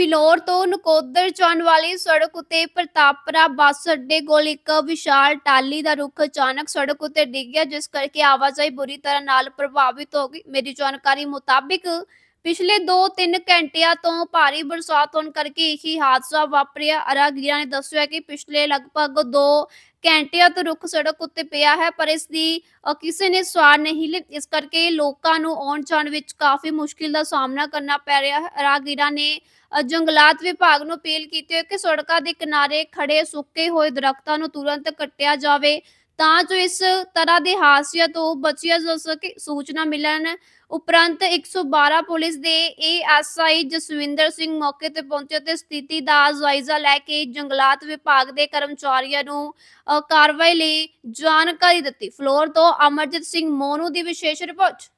ਫਿਲੌਰ ਤੋਂ ਨਕੋਦਰ ਜਾਣ ਵਾਲੀ ਸੜਕ ਉਤੇ ਪ੍ਰਤਾਪਰਾ ਬੱਸ ਅੱਡੇ ਕੋਲ ਇੱਕ ਵਿਸ਼ਾਲ ਟਾਲੀ ਦਾ ਰੁੱਖ ਅਚਾਨਕ ਸੜਕ ਉਤੇ ਡਿੱਗ ਗਿਆ, ਜਿਸ ਕਰਕੇ ਆਵਾਜਾਈ ਬੁਰੀ ਤਰ੍ਹਾਂ ਨਾਲ ਪ੍ਰਭਾਵਿਤ ਹੋ ਗਈ। ਮੇਰੀ ਜਾਣਕਾਰੀ ਮੁਤਾਬਿਕ ਪਿਛਲੇ 2-3 ਘੰਟਿਆਂ ਤੋਂ ਭਾਰੀ ਬਰਸਾਤ ਹੋਣ ਕਰਕੇ ਇਹੀ ਹਾਦਸਾ ਵਾਪਰਿਆ। ਅਰਾਗੀਰਾਂ ਨੇ ਦੱਸਿਆ ਕਿ ਪਿਛਲੇ ਲਗਭਗ 2 ਘੰਟਿਆਂ ਤੋਂ ਰੁੱਖ ਸੜਕ ਉੱਤੇ ਪਿਆ ਹੈ, ਪਰ ਇਸ ਦੀ ਕਿਸੇ ਨੇ ਸਵਾਰ ਨਹੀਂ ਲਈ ਇਸ ਕਰਕੇ ਲੋਕਾਂ ਨੂੰ ਆਉਣ ਜਾਣ ਵਿੱਚ ਕਾਫੀ ਮੁਸ਼ਕਿਲ ਦਾ ਸਾਹਮਣਾ ਕਰਨਾ ਪੈ ਰਿਹਾ ਹੈ। ਰਾਗੀਰਾ ਨੇ ਜੰਗਲਾਤ ਵਿਭਾਗ ਨੂੰ ਅਪੀਲ ਕੀਤੀ ਹੈ ਕਿ ਸੜਕਾਂ ਦੇ ਕਿਨਾਰੇ ਖੜੇ ਸੁੱਕੇ ਹੋਏ ਦਰਖਤਾਂ ਨੂੰ ਤੁਰੰਤ ਕੱਟਿਆ ਜਾਵੇ। ਤਾਂ ਜੋ ਇਸ ਤਰ੍ਹਾਂ ਦੇ ਹਾਦਸਿਆਂ ਤੋਂ ਬਚਿਆ ਜਾ ਸਕੇ, ਸੂਚਨਾ ਮਿਲਣ ਉਪਰੰਤ 112 ਪੁਲਿਸ ਦੇ ਏਐਸਆਈ ਜਸਵਿੰਦਰ ਸਿੰਘ ਮੌਕੇ ਤੇ ਪਹੁੰਚੇ ਤੇ ਸਥਿਤੀ ਦਾ ਜਾਇਜ਼ਾ ਲੈ ਕੇ ਜੰਗਲਾਤ ਵਿਭਾਗ ਦੇ ਕਰਮਚਾਰੀਆਂ ਨੂੰ ਕਾਰਵਾਈ ਲਈ ਜਾਣਕਾਰੀ ਦਿੱਤੀ। ਫਲੋਰ ਤੋਂ ਅਮਰਜੀਤ ਸਿੰਘ ਮੋਨੂ ਦੀ ਵਿਸ਼ੇਸ਼ ਰਿਪੋਰਟ।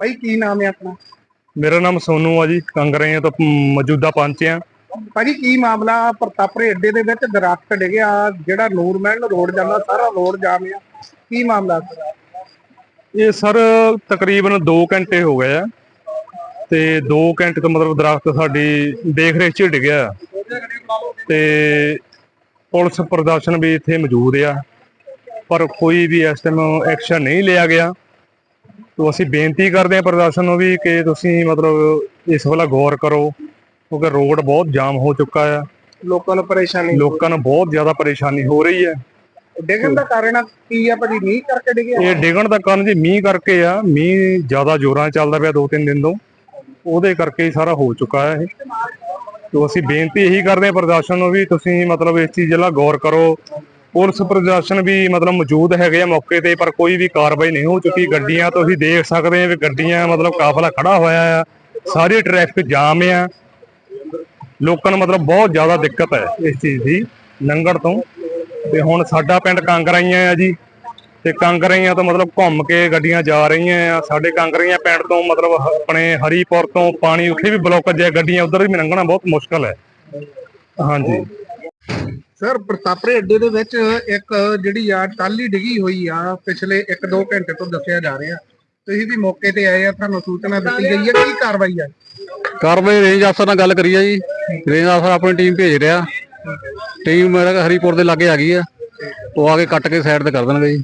ਭਾਈ ਕੀ ਨਾਮ ਹੈ ਆਪਣਾ? ਮੇਰਾ ਨਾਮ ਸੋਨੂ ਆ ਜੀ ਕੰਗਰਈਆਂ ਤੋਂ ਮੌਜੂਦਾ ਪੰਚ ਆ ਭਾਜੀ ਕੀ ਮਾਮਲਾ ਪ੍ਰਤਾਪਰੇ ਅੱਡੇ ਦੇ ਵਿੱਚ ਦਰਖਤ ਡਿੱਗਿਆ ਜਿਹੜਾ ਨੂਰਮਹਿਲ ਰੋਡ ਜਾਂਦਾ ਸਾਰਾ ਰੋਡ ਜਾਮ ਆ। ਕੀ ਮਾਮਲਾ ਇਹ ਸਰ ਤਕਰੀਬਨ 2 ਘੰਟੇ ਹੋ ਗਏ ਆ ਤੇ 2 ਘੰਟੇ ਤੋਂ ਮਤਲਬ ਦਰਖਤ ਸਾਡੀ ਦੇਖ ਰੇਖ 'ਚ ਡਿੱਗਿਆ ਤੇ ਪੁਲਿਸ ਪ੍ਰਦਰਸ਼ਨ ਵੀ ਇੱਥੇ ਮੌਜੂਦ ਆ ਪਰ ਕੋਈ ਵੀ ਇਸ ਟਾਈਮ ਐਕਸ਼ਨ ਨਹੀਂ ਲਿਆ ਗਿਆ। ਤੋਂ ਅਸੀਂ ਬੇਨਤੀ ਕਰਦੇ ਹਾਂ ਪ੍ਰਦਰਸ਼ਨ ਨੂੰ ਵੀ ਕਿ ਤੁਸੀਂ ਮਤਲਬ ਇਸ ਵੱਲ ਗੌਰ ਕਰੋ ਕਿਉਂਕਿ ਰੋਡ ਬਹੁਤ ਜਾਮ ਹੋ ਚੁੱਕਾ ਆ ਲੋਕਾਂ ਨੂੰ ਪਰੇਸ਼ਾਨੀ ਲੋਕਾਂ ਨੂੰ ਬਹੁਤ ਜ਼ਿਆਦਾ ਪਰੇਸ਼ਾਨੀ ਹੋ ਰਹੀ ਹੈ। ਡਿੱਗਣ ਦਾ ਕਾਰਨ ਕੀ ਆ ਭਾਜੀ? ਮੀਂਹ ਕਰਕੇ ਡਿੱਗਿਆ ਇਹ ਡਿੱਗਣ ਦਾ ਕਾਰਨ ਜੀ ਮੀਂਹ ਕਰਕੇ ਆ। ਮੀਂਹ ਜ਼ਿਆਦਾ ਜ਼ੋਰਾਂ ਚੱਲਦਾ ਪਿਆ ਦੋ ਤਿੰਨ ਦਿਨ ਤੋਂ। ਉਹਦੇ ਕਰਕੇ ਹੀ ਸਾਰਾ ਹੋ ਚੁੱਕਾ ਹੈ ਇਹ। ਤੋਂ ਅਸੀਂ ਬੇਨਤੀ ਇਹੀ ਕਰਦੇ ਹਾਂ ਪ੍ਰਸ਼ਾਸਨ ਨੂੰ ਵੀ ਤੁਸੀਂ ਮਤਲਬ ਇਸ ਚੀਜ਼ 'ਲਾ ਗੌਰ ਕਰੋ। ਪੁਲਿਸ ਪ੍ਰਸ਼ਾਸਨ ਵੀ ਮਤਲਬ ਮੌਜੂਦ ਹੈਗੇ ਆ ਮੌਕੇ ਤੇ, ਪਰ ਕੋਈ ਵੀ ਕਾਰਵਾਈ ਨਹੀਂ ਹੋ ਚੁੱਕੀ। ਗੱਡੀਆਂ ਤੁਸੀਂ ਦੇਖ ਸਕਦੇ ਹਾਂ ਵੀ ਗੱਡੀਆਂ ਮਤਲਬ ਕਾਫਲਾ ਖੜਾ ਹੋਇਆ ਆ। ਸਾਰੀ ਟ੍ਰੈਫਿਕ ਜਾਮ ਆ। ਲੋਕਾਂ ਨੂੰ ਮਤਲਬ ਬਹੁਤ ਜ਼ਿਆਦਾ ਦਿੱਕਤ ਹੈ ਇਸ ਚੀਜ਼ ਦੀ ਲੰਘਣ ਤੋਂ। ਤੇ ਹੁਣ ਸਾਡਾ ਪਿੰਡ ਕਾਂਗਰਾਈਆਂ ਆ ਜੀ। ਤੇ ਕਾਂਗਰਈਆਂ ਤੋਂ ਮਤਲਬ ਘੁੰਮ ਕੇ ਗੱਡੀਆਂ ਜਾ ਰਹੀਆਂ ਆ। ਸਾਡੇ ਕਾਂਗਰਈਆਂ ਪਿੰਡ ਤੋਂ ਮਤਲਬ ਆਪਣੇ ਹਰੀਪੁਰ ਤੋਂ ਪਾਣੀ, ਉੱਥੇ ਵੀ ਬਲੌਕੇਜ ਹੈ ਗੱਡੀਆਂ ਉਧਰ ਵੀ ਲੰਘਣਾ ਬਹੁਤ ਮੁਸ਼ਕਲ ਹੈ। ਹਾਂਜੀ। ਸਰ ਪ੍ਰਤਾਪਰੇ ਅੱਡੇ ਦੇ ਵਿੱਚ ਇੱਕ ਜਿਹੜੀ ਆ ਟਾਲੀ ਡਿੱਗੀ ਹੋਈ ਆ ਪਿਛਲੇ 1-2 ਘੰਟੇ ਤੋਂ ਦੱਸਿਆ ਜਾ ਰਿਹਾ। ਤੁਸੀਂ ਵੀ ਮੌਕੇ ਤੇ ਆਏ ਆ ਤੁਹਾਨੂੰ ਸੂਚਨਾ ਦਿੱਤੀ ਗਈ ਹੈ ਕੀ ਕਾਰਵਾਈ ਆ? ਕਾਰਵਾਈ ਰੇਂਜ ਅਫਸਰ ਨਾਲ ਗੱਲ ਕਰੀ ਆ ਜੀ। ਰੇਂਜ ਅਫਸਰ ਆਪਣੀ ਟੀਮ ਭੇਜ ਰਿਹਾ। ਟੀਮ ਮੇਰਾ ਹਰੀਪੁਰ ਦੇ ਲਾਗੇ ਆ ਗਈ ਆ। ਉਹ ਆ ਕੇ ਕੱਟ ਕੇ ਸਾਈਡ ਤੇ ਕਰ ਦੇਣਗੇ ਜੀ।